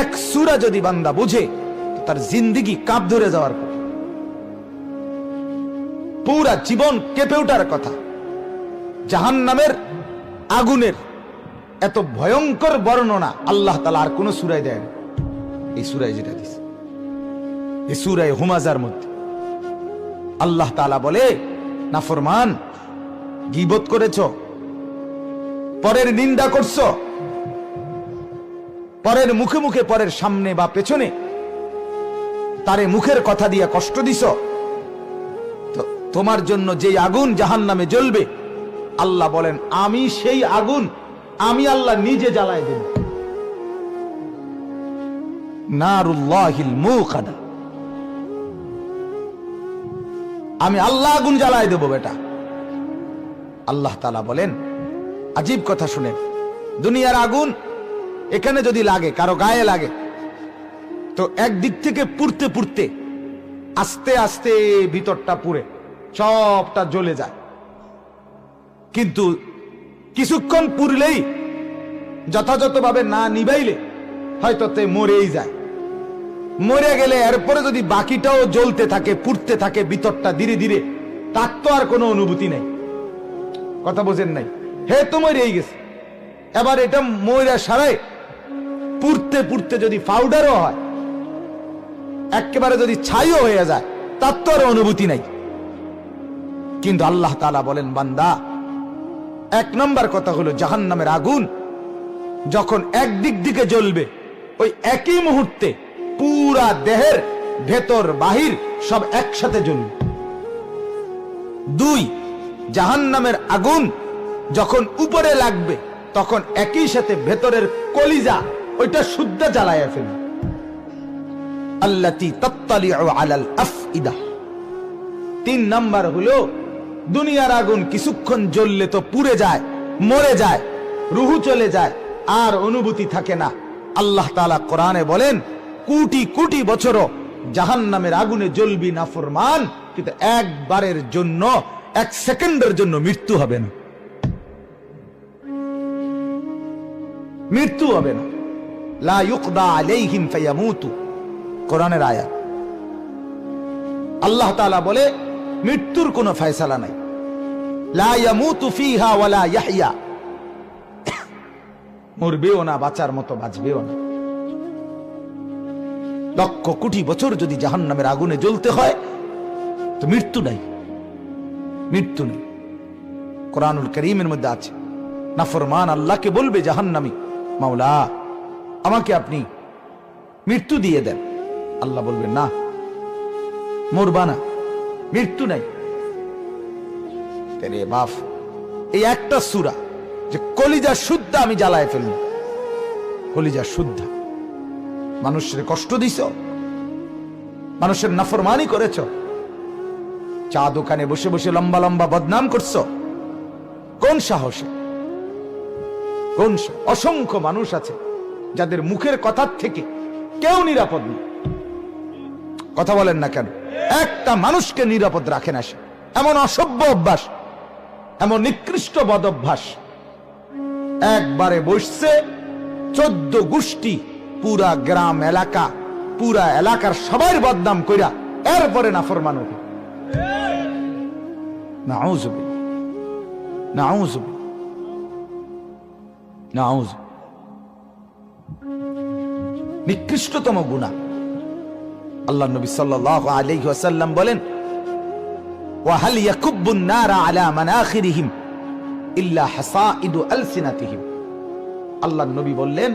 এক সূরা যদি বান্দা বুঝে তার জিন্দেগি কাঁপ ধরে যাওয়ার। পুরা জীবন কেঁপে ওঠার কথা। জাহান্নামের আগুনের এত ভয়ঙ্কর বর্ণনা আল্লাহ তালা আর কোন সুরায় দেয় এই সুরায় যেটা দিছে, এই সুরায় হুমাজার মধ্যে। আল্লাহ তালা বলে নাফরমান গিবত করেছ পরের নিন্দা করছ? পরের মুখে মুখে, পরের সামনে বা পেছনে তারে মুখের কথা দিয়ে কষ্ট দিছ? তোমার জন্য যেই আগুন জাহান নামে জ্বলবে, আল্লাহ বলেন, আমি সেই আগুন আমি আল্লাহ নিজে জ্বালায় দেব। আমি আল্লাহ আগুন জ্বালায় দেব, বেটা। আল্লাহ তালা বলেন আজীব কথা শুনেন দুনিয়ার আগুন এখানে যদি লাগে, কারও গায়ে লাগে, তো একদিক থেকে পুড়তে পুড়তে, আস্তে আস্তে ভিতরটা পুড়ে, সবটা জ্বলে যায়। কিন্তু কিছুক্ষণ পুরলেই যথাযথভাবে না নিবাইলে হয়তো তে মরেই যায়। মরে গেলে এরপরে যদি বাকিটাও জ্বলতে থাকে, পুড়তে থাকে ভিতরটা ধীরে ধীরে, তার তো আর কোনো অনুভূতি নেই। কথা বোঝেন নাই? হে তো মরেই গেছে। এবার এটা ময়রা সারাই পুড়তে পুড়তে যদি পাউডারও হয়, একেবারে যদি ছাইও হয়ে যায়, তার তো আর অনুভূতি নাই। কিন্তু আল্লাহ তালা বলেন, বান্দা, এক নম্বর কথা হলো জাহান নামের আগুন যখন একদিক দিকে জ্বলবে, ওই একই মুহূর্তে পুরা দেহের ভেতর, বাহির সব একসাথে জ্বলবে। দুই জাহান নামের আগুন যখন উপরে লাগবে, তখন একই সাথে ভেতরের কলিজা ওইটা শুদ্ধ জ্বালায় ফেলবে। তিন নাম্বার হলো, দুনিয়ার আগুন কিছুক্ষণ জ্বললে তো পুড়ে যায়, মরে যায়, রুহু চলে যায়, আর অনুভূতি থাকে না। আল্লাহ তাআলা কোরআনে বলেন, কোটি কোটি বছরও জাহান নামের আগুনে জ্বলবি না ফরমান, কিন্তু একবারের জন্য, এক সেকেন্ডের জন্য মৃত্যু হবে না। মৃত্যু হবে না। লা ইউকদা আলাইহিম ফায়ামুতু। কোরআনের আয়াত। আল্লাহ তাআলা বলে, মৃত্যুর কোনো ফয়সালা নাই। লা ইয়ামুতু ফিহা ওয়ালা ইয়াহইয়া। মরবেও না, বাঁচার মতো বাঁচবেও না। লক্ষ কোটি বছর যদি জাহান্নামের আগুনে জ্বলতে হয়, তো মৃত্যু নাই। মৃত্যু নেই। কোরআনুল করিমের মধ্যে আছে, নাফরমান আল্লাহকে বলবে জাহান্নামী। মাওলা, আমাকে আপনি মৃত্যু দিয়ে দেন। আল্লাহ বলবেন, না, মরবা না, মৃত্যু নাই। বাপ, এই একটা সুরা যে কলিজা শুদ্ধ আমি জ্বালায় ফেলব। কলিজা শুদ্ধ। মানুষের কষ্ট দিছ? মানুষের নাফরমানি করেছ? চা দোকানে বসে বসে লম্বা লম্বা বদনাম করছ? কোন সাহসে? অসংখ্য মানুষ আছে যাদের মুখের কথার থেকে কেউ নিরাপদ নেই। কথা বলেন না কেন? একটা মানুষকে নিরাপদ রাখে না সে। এমন অসভ্য অভ্যাস, এমন নিকৃষ্ট বদ অভ্যাস। একবারে বসছে, চোদ্দ গোষ্ঠী, পুরা গ্রাম, এলাকা, পুরা এলাকার সবার বদনাম কইরা এরপরে নাফরমান হবে। না নিকৃষ্টতম গুণা আল্লাহ নবী সাল্লাহ আলাইহি ওয়াসাল্লাম বলেন, ওয়াহাল আলা মানাখিরিহিম ইল্লা আল্লাহ নবী বললেন